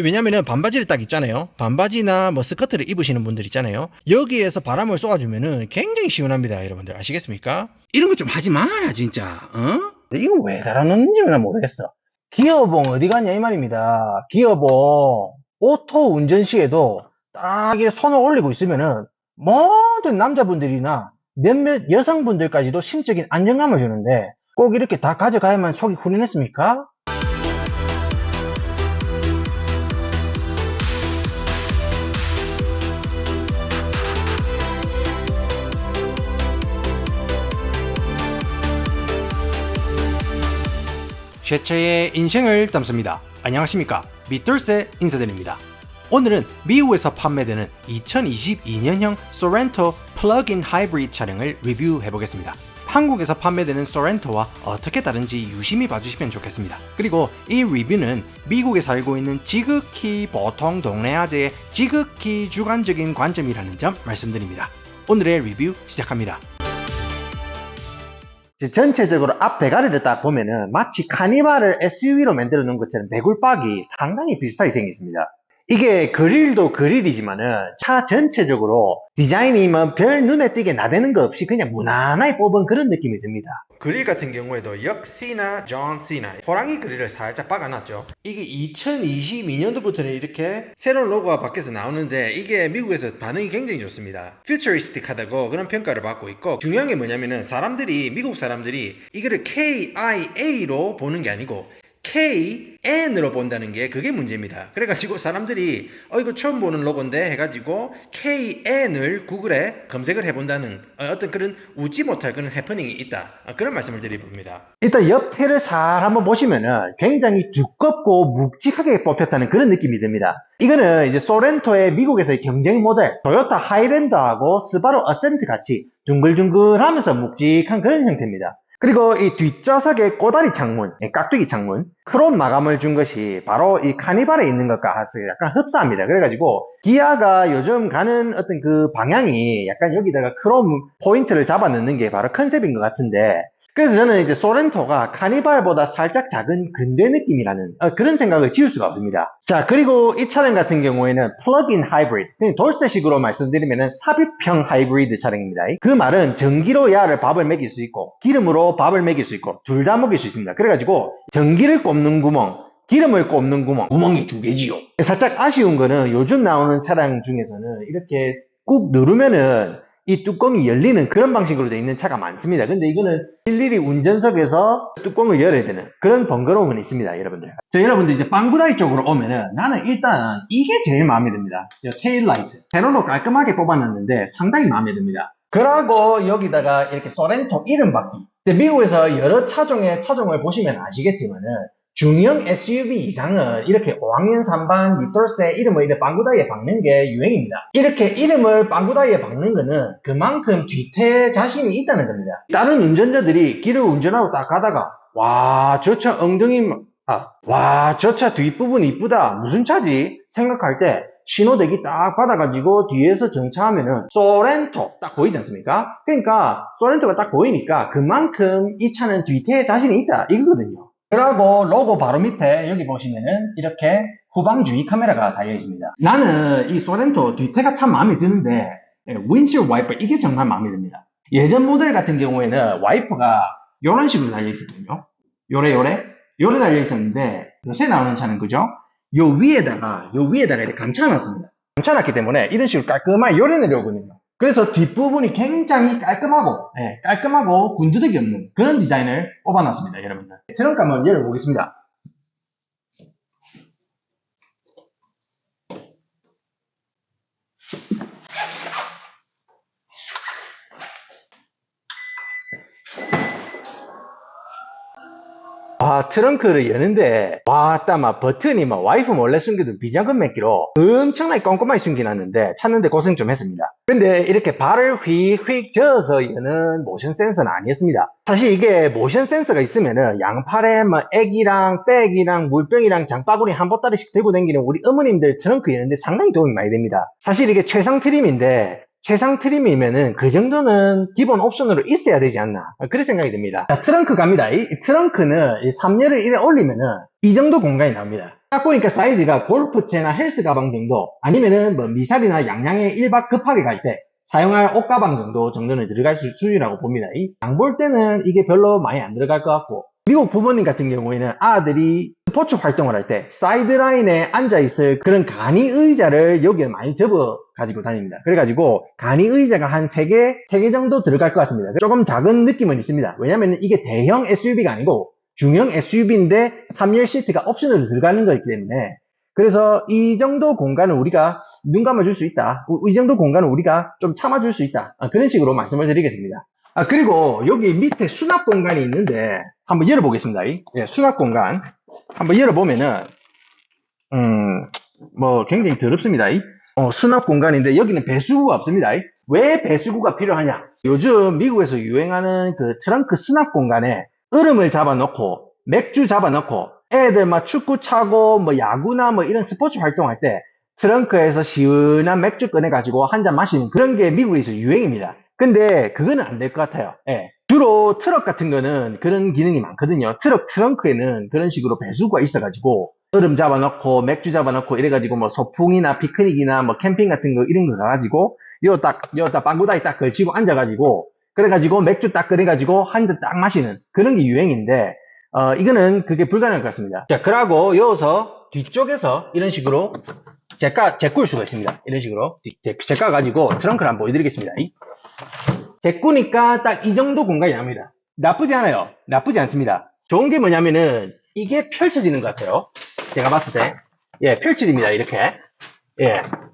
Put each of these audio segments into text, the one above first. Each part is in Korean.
이 왜냐면은 반바지를 딱 입잖아요. 반바지나 뭐 스커트를 입으시는 분들 있잖아요. 여기에서 바람을 쏘아주면은 굉장히 시원합니다. 여러분들 아시겠습니까? 이런 거 좀 하지 마라 진짜. 어? 이거 왜 달아놓는지 는 모르겠어. 기어봉 어디 갔냐 이 말입니다. 기어봉 오토 운전 시에도 딱 손을 올리고 있으면은 모든 남자분들이나 몇몇 여성분들까지도 심적인 안정감을 주는데 꼭 이렇게 다 가져가야만 속이 후련했습니까? 쉐체의 인생을 담습니다. 안녕하십니까. 밑돌세 인사드립니다. 오늘은 미국에서 판매되는 2022년형 소렌토 플러그인 하이브리드 차량을 리뷰해 보겠습니다. 한국에서 판매되는 소렌토와 어떻게 다른지 유심히 봐주시면 좋겠습니다. 그리고 이 리뷰는 미국에 살고 있는 지극히 보통 동네 아재의 지극히 주관적인 관점이라는 점 말씀드립니다. 오늘의 리뷰 시작합니다. 전체적으로 앞 대가리를 딱 보면은 마치 카니발을 SUV로 만들어 놓은 것처럼 배굴박이 상당히 비슷하게 생겼습니다. 이게 그릴도 그릴이지만은 차 전체적으로 디자인이 뭐별 눈에 띄게 나대는 거 없이 그냥 무난하게 뽑은 그런 느낌이 듭니다. 그릴 같은 경우에도 역시나 존 시나 호랑이 그릴을 살짝 박아놨죠. 이게 2022년도부터는 이렇게 새로운 로고가 밖에서 나오는데 이게 미국에서 반응이 굉장히 좋습니다. 퓨처리스틱하다고 그런 평가를 받고 있고 중요한 게 뭐냐면은 사람들이 미국 사람들이 이거를 KIA로 보는 게 아니고 KN으로 본다는 게 그게 문제입니다. 그래가지고 사람들이 어 이거 처음 보는 로고인데 해가지고 KN을 구글에 검색을 해본다는 어, 떤 그런 웃지 못할 그런 해프닝이 있다. 어, 그런 말씀을 드립니다. 일단 옆태를 잘 한번 보시면은 굉장히 두껍고 묵직하게 뽑혔다는 그런 느낌이 듭니다. 이거는 이제 소렌토의 미국에서의 경쟁 모델 토요타 하이랜드하고 스바루 어센트 같이 둥글둥글하면서 묵직한 그런 형태입니다. 그리고 이 뒷좌석의 꼬다리 창문, 예, 깍두기 창문, 크롬 마감을 준 것이 바로 이 카니발에 있는 것과 약간 흡사합니다. 그래가지고 기아가 요즘 가는 어떤 그 방향이 약간 여기다가 크롬 포인트를 잡아 넣는 게 바로 컨셉인 것 같은데 그래서 저는 이제 소렌토가 카니발보다 살짝 작은 근대 느낌이라는 어, 그런 생각을 지울 수가 없습니다. 자 그리고 이 차량 같은 경우에는 플러그인 하이브리드 그냥 돌쇠식으로 말씀드리면 삽입형 하이브리드 차량입니다. 그 말은 전기로 야를 밥을 먹일 수 있고 기름으로 밥을 먹일 수 있고 둘 다 먹일 수 있습니다. 그래가지고 전기를 꼽는 구멍 기름을 꼽는 구멍, 구멍이 두 개지요. 살짝 아쉬운 거는 요즘 나오는 차량 중에서는 이렇게 꾹 누르면은 이 뚜껑이 열리는 그런 방식으로 되어 있는 차가 많습니다. 근데 이거는 일일이 운전석에서 뚜껑을 열어야 되는 그런 번거로움은 있습니다, 여러분들. 자, 여러분들 이제 빵구다리 쪽으로 오면은 나는 일단 이게 제일 마음에 듭니다. 테일 라이트. 세로로 깔끔하게 뽑아놨는데 상당히 마음에 듭니다. 그러고 여기다가 이렇게 소렌토 이름 받기. 미국에서 여러 차종의 차종을 보시면 아시겠지만은 중형 SUV 이상은 이렇게 5학년 3반 밑돌쇠 이름을 이렇게 빵구다이에 박는 게 유행입니다. 이렇게 이름을 빵구다이에 박는 거는 그만큼 뒤태 자신이 있다는 겁니다. 다른 운전자들이 길을 운전하고 딱 가다가 와 저 차 엉덩이 아, 와 저 차 뒷부분 이쁘다 무슨 차지 생각할 때 신호대기 딱 받아가지고 뒤에서 정차하면은 소렌토 딱 보이지 않습니까? 그러니까 소렌토가 딱 보이니까 그만큼 이 차는 뒤태에 자신이 있다 이거거든요. 그리고 로고 바로 밑에 여기 보시면은 이렇게 후방 주의 카메라가 달려 있습니다. 나는 이 소렌토 뒤태가 참 마음에 드는데 윈실 와이퍼 이게 정말 마음에 듭니다. 예전 모델 같은 경우에는 와이퍼가 이런 식으로 달려 있었거든요. 요래 요래 요래 달려 있었는데 요새 나오는 차는 그죠? 요 위에다가 요 위에다가 이렇게 감춰놨습니다. 감춰놨기 때문에 이런 식으로 깔끔하게 요래 내려오거든요. 그래서 뒷부분이 굉장히 깔끔하고 네, 깔끔하고 군더더기 없는 그런 디자인을 뽑아놨습니다 여러분들. 트렁크 한번 열어보겠습니다 아, 트렁크를 여는데, 와, 따마 버튼이 막 와이프 몰래 숨기던 비장금 met기로 엄청나게 꼼꼼하게 숨겨놨는데, 찾는데 고생 좀 했습니다. 근데 이렇게 발을 휙휙 저어서 여는 모션 센서는 아니었습니다. 사실 이게 모션 센서가 있으면은 양팔에 뭐 액이랑 백이랑 물병이랑 장바구니 한 보따리씩 들고 다니는 우리 어머님들 트렁크 여는데 상당히 도움이 많이 됩니다. 사실 이게 최상 트림인데, 최상 트림이면은 그 정도는 기본 옵션으로 있어야 되지 않나. 그런 생각이 듭니다. 자, 트렁크 갑니다. 이, 이 트렁크는 이 3열을 이래 올리면은 이 정도 공간이 나옵니다. 딱 보니까 사이즈가 골프채나 헬스 가방 정도 아니면은 뭐 미사리나 양양에 1박 급하게 갈 때 사용할 옷 가방 정도 정도는 들어갈 수, 수준이라고 봅니다. 이 양 볼 때는 이게 별로 많이 안 들어갈 것 같고 미국 부모님 같은 경우에는 아들이 스포츠 활동을 할 때 사이드라인에 앉아있을 그런 간이 의자를 여기에 많이 접어 가지고 다닙니다. 그래가지고 간이 의자가 한 3개, 3개 정도 들어갈 것 같습니다. 조금 작은 느낌은 있습니다. 왜냐면 이게 대형 SUV가 아니고 중형 SUV인데 3열 시트가 옵션으로 들어가는 거기 때문에 그래서 이 정도 공간은 우리가 눈 감아줄 수 있다. 이 정도 공간은 우리가 좀 참아줄 수 있다. 아, 그런 식으로 말씀을 드리겠습니다. 아, 그리고 여기 밑에 수납 공간이 있는데 한번 열어보겠습니다. 이. 예, 수납 공간. 한번 열어보면은, 음, 뭐 굉장히 더럽습니다. 이. 어, 수납 공간인데 여기는 배수구가 없습니다. 이. 왜 배수구가 필요하냐? 요즘 미국에서 유행하는 그 트렁크 수납 공간에 얼음을 잡아놓고 맥주 잡아놓고 애들 막 축구 차고 뭐 야구나 뭐 이런 스포츠 활동할 때 트렁크에서 시원한 맥주 꺼내가지고 한 잔 마시는 그런 게 미국에서 유행입니다. 근데 그거는 안 될 것 같아요. 예. 주로 트럭 같은 거는 그런 기능이 많거든요. 트럭 트렁크에는 그런 식으로 배수구가 있어가지고 얼음 잡아놓고 맥주 잡아놓고 이래가지고 뭐 소풍이나 피크닉이나 뭐 캠핑 같은 거 이런 거 가가지고 요 딱, 요딱 빵구다이 딱 걸치고 앉아가지고 그래가지고 맥주 딱 끓여가지고 한 잔 딱 마시는 그런 게 유행인데 어, 이거는 그게 불가능할 것 같습니다. 자, 그러고 여기서 뒤쪽에서 이런 식으로 제가 제꿀 수가 있습니다. 이런 식으로 제가 가지고 트렁크를 한번 보여드리겠습니다. 제꾸니까 딱 이 정도 공간이 납니다. 나쁘지 않아요. 나쁘지 않습니다. 좋은 게 뭐냐면은 이게 펼쳐지는 것 같아요. 제가 봤을 때. 예, 펼쳐집니다. 이렇게. 예.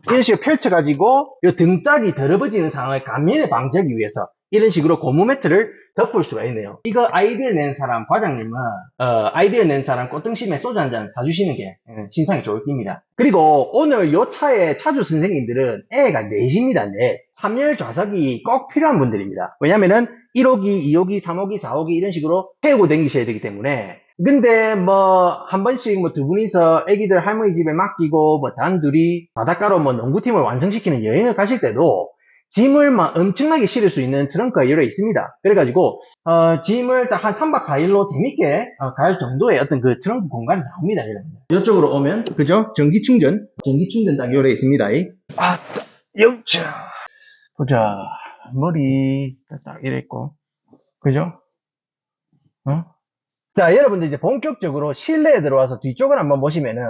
이런 식으로 펼쳐가지고 이 등짝이 더러워지는 상황을 감면을 방지하기 위해서 이런 식으로 고무 매트를 덮을 수가 있네요. 이거 아이디어 낸 사람 과장님은 어, 아이디어 낸 사람 꽃등심에 소주 한 잔 사주시는 게 예, 신상이 좋을 겁니다. 그리고 오늘 요 차의 차주 선생님들은 애가 넷입니다. 넷. 3열 좌석이 꼭 필요한 분들입니다. 왜냐면은 1호기, 2호기, 3호기, 4호기 이런 식으로 태우고 다니셔야 되기 때문에 근데 뭐 한 번씩 뭐 두 분이서 애기들 할머니 집에 맡기고 뭐 단둘이 바닷가로 뭐 농구팀을 완성시키는 여행을 가실 때도 짐을 막 엄청나게 실을 수 있는 트렁크가 여러 있습니다. 그래가지고 어, 짐을 딱 한 3박 4일로 재밌게 어, 갈 정도의 어떤 그 트렁크 공간이 나옵니다. 여러분들. 이쪽으로 오면 그죠? 전기 충전, 전기 충전 딱 요래 있습니다. 아, 영차 보자. 머리 딱 이래 있고 그죠? 어? 자, 여러분들 이제 본격적으로 실내에 들어와서 뒤쪽을 한번 보시면은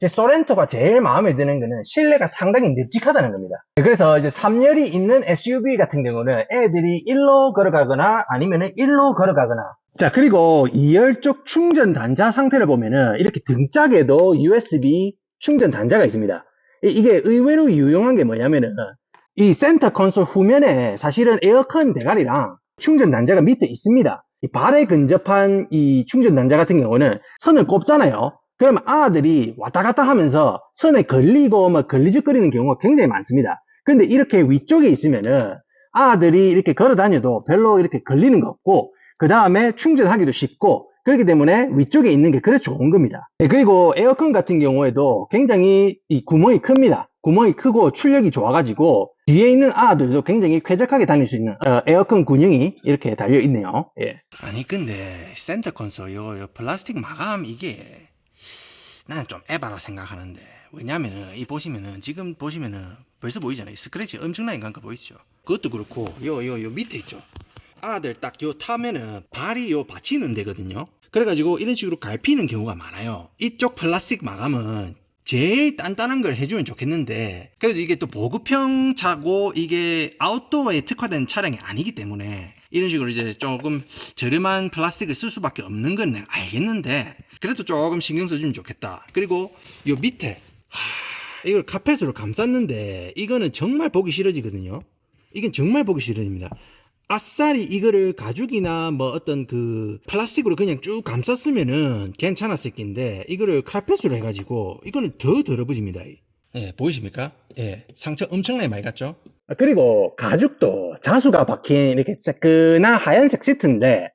제 소렌토가 제일 마음에 드는 거는 실내가 상당히 널찍하다는 겁니다. 그래서 이제 3열이 있는 SUV 같은 경우는 애들이 1로 걸어가거나 아니면은 1로 걸어가거나 자 그리고 2열 쪽 충전 단자 상태를 보면은 이렇게 등짝에도 USB 충전 단자가 있습니다. 이- 이게 의외로 유용한 게 뭐냐면은 이 센터 콘솔 후면에 사실은 에어컨 대가리랑 충전 단자가 밑에 있습니다. 이 발에 근접한 이 충전 단자 같은 경우는 선을 꼽잖아요. 그러면 아들이 왔다 갔다 하면서 선에 걸리고 뭐 걸리적거리는 경우가 굉장히 많습니다. 근데 이렇게 위쪽에 있으면은 아들이 이렇게 걸어 다녀도 별로 이렇게 걸리는 거 없고 그 다음에 충전하기도 쉽고 그렇기 때문에 위쪽에 있는 게 그래 좋은 겁니다. 네, 그리고 에어컨 같은 경우에도 굉장히 이 구멍이 큽니다. 구멍이 크고 출력이 좋아가지고 뒤에 있는 아들도 굉장히 쾌적하게 다닐 수 있는 어, 에어컨 군형이 이렇게 달려 있네요. 예. 아니 근데 센터 콘솔 요, 요 플라스틱 마감 이게 나는 좀 에바라 생각하는데 왜냐면은 이 보시면은 지금 보시면은 벌써 보이잖아요. 스크래치 엄청나게 간거 보이시죠? 그것도 그렇고 요 요 요 밑에 있죠? 아들 딱 요 타면은 발이 요 받치는 데거든요? 그래가지고 이런 식으로 갈피는 경우가 많아요. 이쪽 플라스틱 마감은 제일 단단한 걸 해주면 좋겠는데 그래도 이게 또 보급형 차고 이게 아웃도어에 특화된 차량이 아니기 때문에 이런 식으로 이제 조금 저렴한 플라스틱을 쓸 수밖에 없는 건 내가 알겠는데 그래도 조금 신경 써주면 좋겠다 그리고 요 밑에 하, 이걸 카펫으로 감쌌는데 이거는 정말 보기 싫어지거든요 이건 정말 보기 싫어집니다 아싸리 이거를 가죽이나 뭐 어떤 그 플라스틱으로 그냥 쭉 감쌌으면은 괜찮았을 낀데 이거를 카펫으로 해가지고 이거는 더 더러워집니다. 예, 보이십니까? 예, 상처 엄청나게 많이 갔죠? 아, 그리고 가죽도 자수가 박힌 이렇게 새끈한 하얀색 시트인데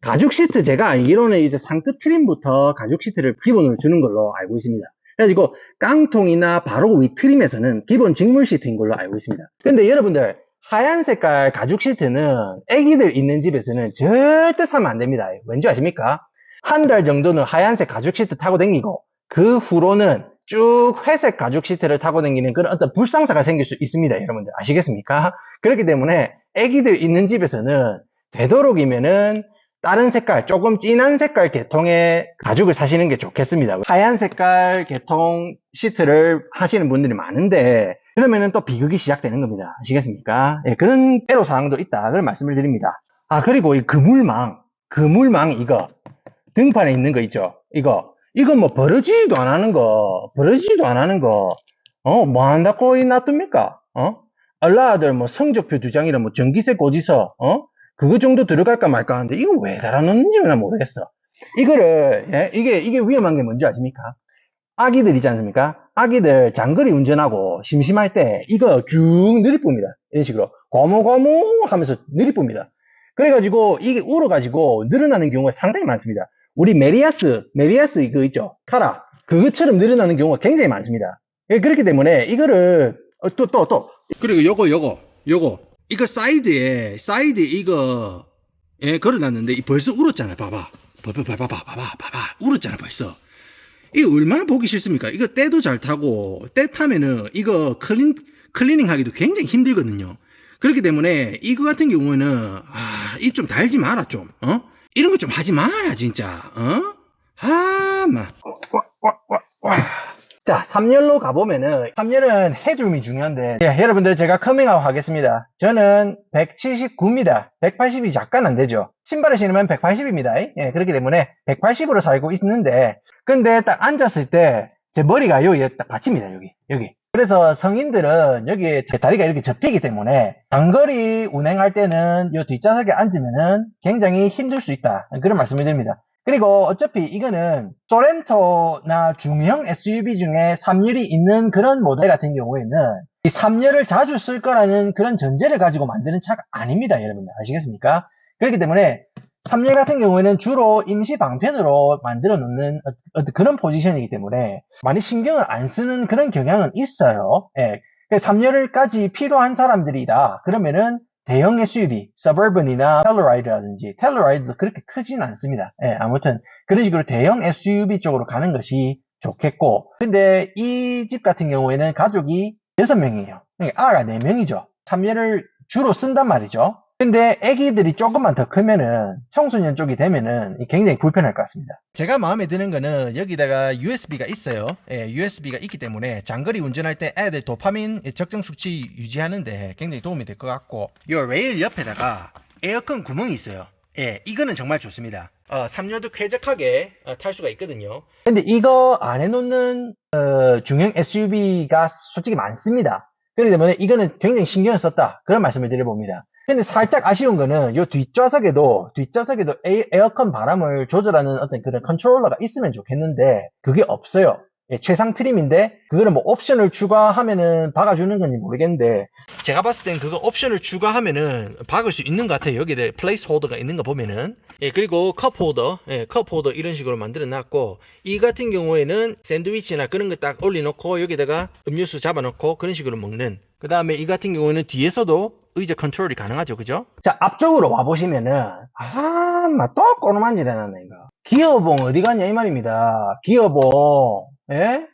가죽 시트 제가 알기로는 이제 상급 트림부터 가죽 시트를 기본으로 주는 걸로 알고 있습니다. 그래가지고 깡통이나 바로 위 트림에서는 기본 직물 시트인 걸로 알고 있습니다. 근데 여러분들 하얀 색깔 가죽 시트는 애기들 있는 집에서는 절대 사면 안 됩니다. 왠지 아십니까? 한 달 정도는 하얀색 가죽 시트 타고 다니고 그 후로는 쭉 회색 가죽 시트를 타고 다니는 그런 어떤 불상사가 생길 수 있습니다. 여러분들 아시겠습니까? 그렇기 때문에 애기들 있는 집에서는 되도록이면은 다른 색깔, 조금 진한 색깔 계통의 가죽을 사시는 게 좋겠습니다. 하얀 색깔 계통 시트를 하시는 분들이 많은데, 그러면은 또 비극이 시작되는 겁니다. 아시겠습니까? 예, 그런 애로 사항도 있다. 그런 말씀을 드립니다. 아, 그리고 이 그물망, 그물망 이거, 등판에 있는 거 있죠? 이거. 이거 뭐 버려지지도 안 하는 거, 버려지지도 안 하는 거, 어, 뭐 한다고 이 놔둡니까? 어? 알라들 뭐 성적표 두 장이라 뭐 전기세 어디서, 어? 그거 정도 들어갈까 말까 하는데 이거 왜 달아놓는지 는 모르겠어. 이거를 예? 이게 이게 위험한 게 뭔지 아십니까? 아기들 있지 않습니까? 아기들 장거리 운전하고 심심할 때 이거 쭉 느리쁩니다. 이런 식으로 고무고무 하면서 느리쁩니다. 그래가지고 이게 울어가지고 늘어나는 경우가 상당히 많습니다. 우리 메리아스 메리아스 이거 있죠? 카라. 그것처럼 늘어나는 경우가 굉장히 많습니다. 예, 그렇기 때문에 이거를 어, 또 또, 또. 그리고 요거 요거 요거. 이거 사이드에 사이드 이거 예 걸어놨는데 이 벌써 울었잖아요 봐봐. 봐봐 봐봐 봐봐 봐봐 봐봐. 울었잖아 벌써. 이거 얼마나 보기 싫습니까? 이거 때도 잘 타고 때 타면은 이거 클린 클리닝 하기도 굉장히 힘들거든요. 그렇기 때문에 이거 같은 경우에는 아 이 좀 달지 마라 좀. 어? 이런 거 좀 하지 마라 진짜 어? 아마 자, 3열로 가보면은, 3열은 헤드룸이 중요한데, 예, 여러분들 제가 커밍아웃 하겠습니다. 저는 179입니다. 180이 약간 안 되죠. 신발을 신으면 180입니다. 예, 그렇기 때문에 180으로 살고 있는데, 근데 딱 앉았을 때, 제 머리가 여기에 딱 받칩니다, 여기, 여기. 그래서 성인들은 여기 제 다리가 이렇게 접히기 때문에 장거리 운행할 때는 이 뒷좌석에 앉으면은 굉장히 힘들 수 있다. 그런 말씀을 드립니다. 그리고 어차피 이거는 소렌토나 중형 SUV 중에 3열이 있는 그런 모델 같은 경우에는 이 3열을 자주 쓸 거라는 그런 전제를 가지고 만드는 차가 아닙니다, 여러분들. 아시겠습니까? 그렇기 때문에 3열 같은 경우에는 주로 임시 방편으로 만들어 놓는 어- 어떤 그런 포지션이기 때문에 많이 신경을 안 쓰는 그런 경향은 있어요. 예. 3열까지 필요한 사람들이다. 그러면은 대형 SUV, 서버번이나 텔러라이드라든지 텔러라이드도 그렇게 크진 않습니다. 예, 아무튼 그런 식으로 대형 SUV 쪽으로 가는 것이 좋겠고 근데 이 집 같은 경우에는 가족이 6명이에요. 아가 4명이죠. 3열을 주로 쓴단 말이죠. 근데 애기들이 조금만 더 크면은 청소년 쪽이 되면은 굉장히 불편할 것 같습니다. 제가 마음에 드는 거는 여기다가 USB가 있어요. 예, USB가 있기 때문에 장거리 운전할 때 애들 도파민 적정 수치 유지하는데 굉장히 도움이 될 것 같고 요 레일 옆에다가 에어컨 구멍이 있어요. 예, 이거는 정말 좋습니다. 어, 3열도 쾌적하게 어, 탈 수가 있거든요. 근데 이거 안 해놓는 어, 중형 SUV가 솔직히 많습니다. 그렇기 때문에 이거는 굉장히 신경을 썼다. 그런 말씀을 드려봅니다. 근데 살짝 아쉬운 거는 요 뒷좌석에도 뒷좌석에도 에이- 에어컨 바람을 조절하는 어떤 그런 컨트롤러가 있으면 좋겠는데 그게 없어요. 예, 최상 트림인데 그거는 뭐 옵션을 추가하면은 박아주는 건지 모르겠는데 제가 봤을 땐 그거 옵션을 추가하면은 박을 수 있는 것 같아요. 여기에 플레이스 홀더가 있는 거 보면은 예 그리고 컵 홀더 예, 컵 홀더 이런 식으로 만들어 놨고 이 같은 경우에는 샌드위치나 그런 거 딱 올려놓고 여기다가 음료수 잡아놓고 그런 식으로 먹는 그 다음에 이 같은 경우에는 뒤에서도 의자 컨트롤이 가능하죠 그죠? 자 앞쪽으로 와보시면은 아막또 꼬르만질 해놨네 이거 기어봉 어디 갔냐 이 말입니다 기어봉 예?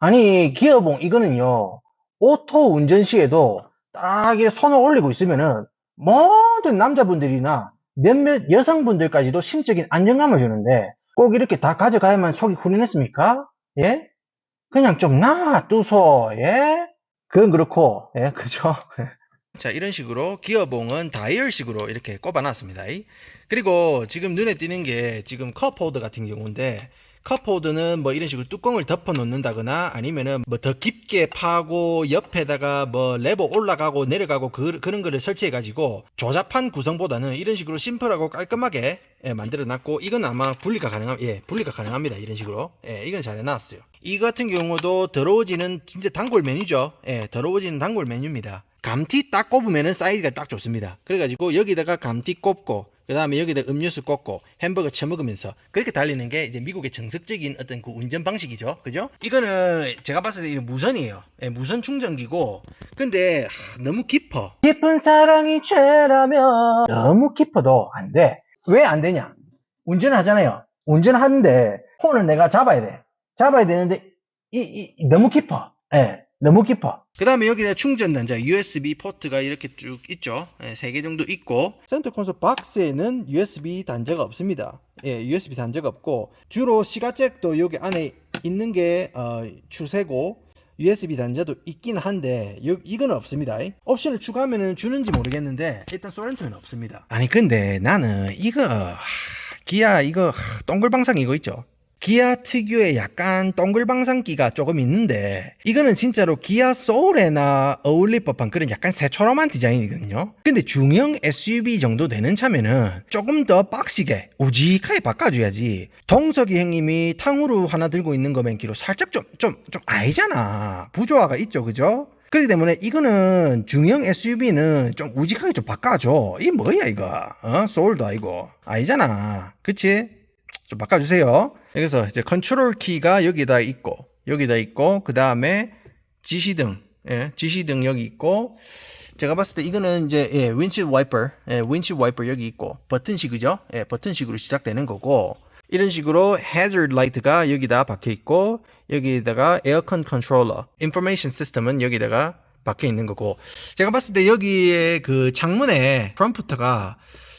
아니 기어봉 이거는요 오토 운전 시에도 딱 이렇게 손을 올리고 있으면은 모든 남자분들이나 몇몇 여성분들까지도 심적인 안정감을 주는데 꼭 이렇게 다 가져가야만 속이 후련했습니까? 예? 그냥 좀 놔두소 예? 그건 그렇고 예 그죠? 자 이런 식으로 기어봉은 다이얼식으로 이렇게 꼽아놨습니다. 그리고 지금 눈에 띄는 게 지금 컵홀더 같은 경우인데 컵홀더는 뭐 이런 식으로 뚜껑을 덮어 놓는다거나 아니면은 뭐 더 깊게 파고 옆에다가 뭐 레버 올라가고 내려가고 그, 그런 거를 설치해 가지고 조잡한 구성보다는 이런 식으로 심플하고 깔끔하게 예, 만들어 놨고 이건 아마 분리가 가능함 예 분리가 가능합니다. 이런 식으로. 예 이건 잘 해놨어요. 이 같은 경우도 더러워지는 진짜 단골 메뉴죠. 예 더러워지는 단골 메뉴입니다. 감티 딱 꼽으면은 사이즈가 딱 좋습니다. 그래가지고 여기다가 감티 꼽고 그 다음에 여기다 음료수 꽂고 햄버거 처먹으면서 그렇게 달리는 게 이제 미국의 정석적인 어떤 그 운전 방식이죠. 그죠? 이거는 제가 봤을 때 무선이에요. 예, 무선 충전기고. 근데 하, 너무 깊어. 깊은 사랑이 죄라면 너무 깊어도 안 돼. 왜 안 되냐? 운전을 하잖아요. 운전하는데 폰을 내가 잡아야 돼. 잡아야 되는데 이, 이- 너무 깊어. 예, 너무 깊어. 그 다음에 여기다 충전 단자 USB 포트가 이렇게 쭉 있죠. 예, 3개 정도 있고 센터 콘솔 박스에는 USB 단자가 없습니다. 예, USB 단자가 없고 주로 시가잭도 여기 안에 있는 게 어, 추세고 USB 단자도 있긴 한데 여, 이거는 없습니다. 옵션을 추가하면 주는지 모르겠는데 일단 소렌토는 없습니다. 아니 근데 나는 이거 하, 기아 이거 하, 동글방상 이거 있죠. 기아 특유의 약간 동글방상기가 조금 있는데 이거는 진짜로 기아 소울에나 어울릴 법한 그런 약간 새초롬한 디자인이거든요. 근데 중형 SUV 정도 되는 차면은 조금 더 빡시게 우직하게 바꿔줘야지. 동석이 형님이 탕후루 하나 들고 있는 거 맨기로 살짝 좀 좀 좀 아니잖아. 부조화가 있죠, 그죠? 그렇기 때문에 이거는 중형 SUV는 좀 우직하게 좀 바꿔줘. 이 뭐야 이거? 어? 소울도 아니고 아니잖아. 그치? 좀 바꿔주세요. 그래서 이제 컨트롤 키가 여기다 있고 여기다 있고 그 다음에 지시등, 예, 지시등 여기 있고 제가 봤을 때 이거는 이제 예, 윈치 와이퍼, 예, 윈치 와이퍼 여기 있고 버튼식이죠. 예, 버튼식으로 시작되는 거고 이런 식으로 hazard light가 여기다 박혀 있고 여기다가 에어컨 컨트롤러, 인포메이션 시스템은 여기다가 박혀 있는 거고 제가 봤을 때 여기에 그 창문에 프롬프터가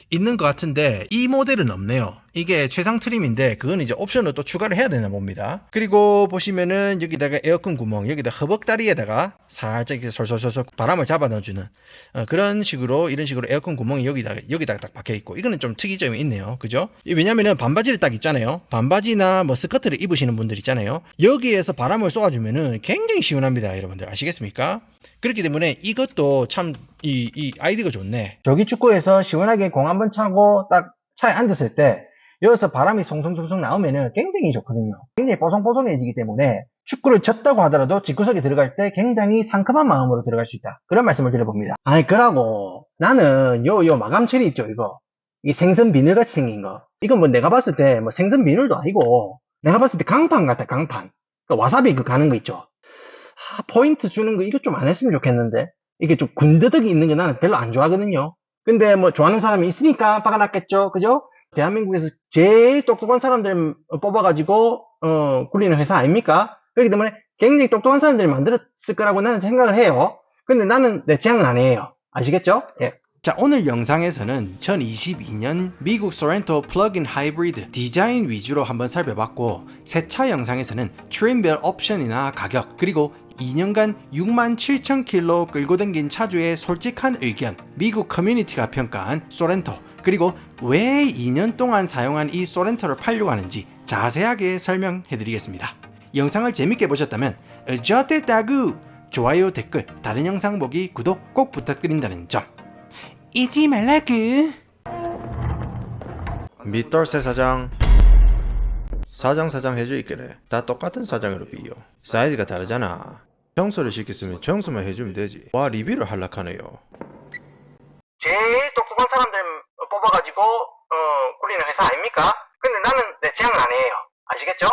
있는 것 같은데 이 모델은 없네요. 이게 최상 트림인데 그건 이제 옵션을 또 추가를 해야 되나 봅니다. 그리고 보시면은 여기다가 에어컨 구멍 여기다 허벅다리에다가 살짝 이렇게 솔솔솔솔 바람을 잡아 넣어주는 어, 그런 식으로 이런 식으로 에어컨 구멍이 여기다 여기다가 딱 박혀 있고 이거는 좀 특이점이 있네요. 그죠? 이 왜냐면은 반바지를 딱 있잖아요. 반바지나 뭐 스커트를 입으시는 분들 있잖아요. 여기에서 바람을 쏘아주면은 굉장히 시원합니다, 여러분들 아시겠습니까? 그렇기 때문에 이것도 참 이 이 아이디가 좋네. 조기 축구에서 시원하게 공 한번 차고 딱 차에 앉았을 때 여기서 바람이 송송송송 나오면은 굉장히 좋거든요. 굉장히 뽀송뽀송해지기 때문에 축구를 졌다고 하더라도 집구석에 들어갈 때 굉장히 상큼한 마음으로 들어갈 수 있다. 그런 말씀을 드려봅니다. 아니 그러고 나는 요 요 마감 처리 있죠 이거 이 생선 비늘 같이 생긴 거 이건 뭐 내가 봤을 때 뭐 생선 비늘도 아니고 내가 봤을 때 강판 같아 강판 그 와사비 그 가는 거 있죠 아, 포인트 주는 거 이거 좀 안 했으면 좋겠는데 이게 좀 군더더기 있는 게 나는 별로 안 좋아하거든요. 근데 뭐 좋아하는 사람이 있으니까 박아놨겠죠. 그죠? 대한민국에서 제일 똑똑한 사람들 뽑아가지고 어, 굴리는 회사 아닙니까? 그렇기 때문에 굉장히 똑똑한 사람들이 만들었을 거라고 나는 생각을 해요. 근데 나는 내 취향은 아니에요. 아시겠죠? 예. 자 오늘 영상에서는 2022년 미국 소렌토 플러그인 하이브리드 디자인 위주로 한번 살펴봤고 새차 영상에서는 트림별 옵션이나 가격 그리고 2년간 6만 7천 킬로 끌고 댕긴 차주의 솔직한 의견 미국 커뮤니티가 평가한 소렌토 그리고 왜 2년 동안 사용한 이 소렌토를 팔려고 하는지 자세하게 설명해 드리겠습니다. 영상을 재밌게 보셨다면 어쩌됐다구 좋아요 댓글 다른 영상 보기 구독 꼭 부탁드린다는 점. 잊지 말라구. 밑돌새 사장. 사장 사장 해줘 있겠네 다 똑같은 사장으로 비요 사이즈가 다르잖아. 청소를 시켰으면 청소만 해주면 되지. 와 리뷰를 할락하네요. 제일 똑똑한 사람들 뽑아가지고 어, 굴리는 회사 아닙니까? 근데 나는 내 취향은 아니에요. 아시겠죠?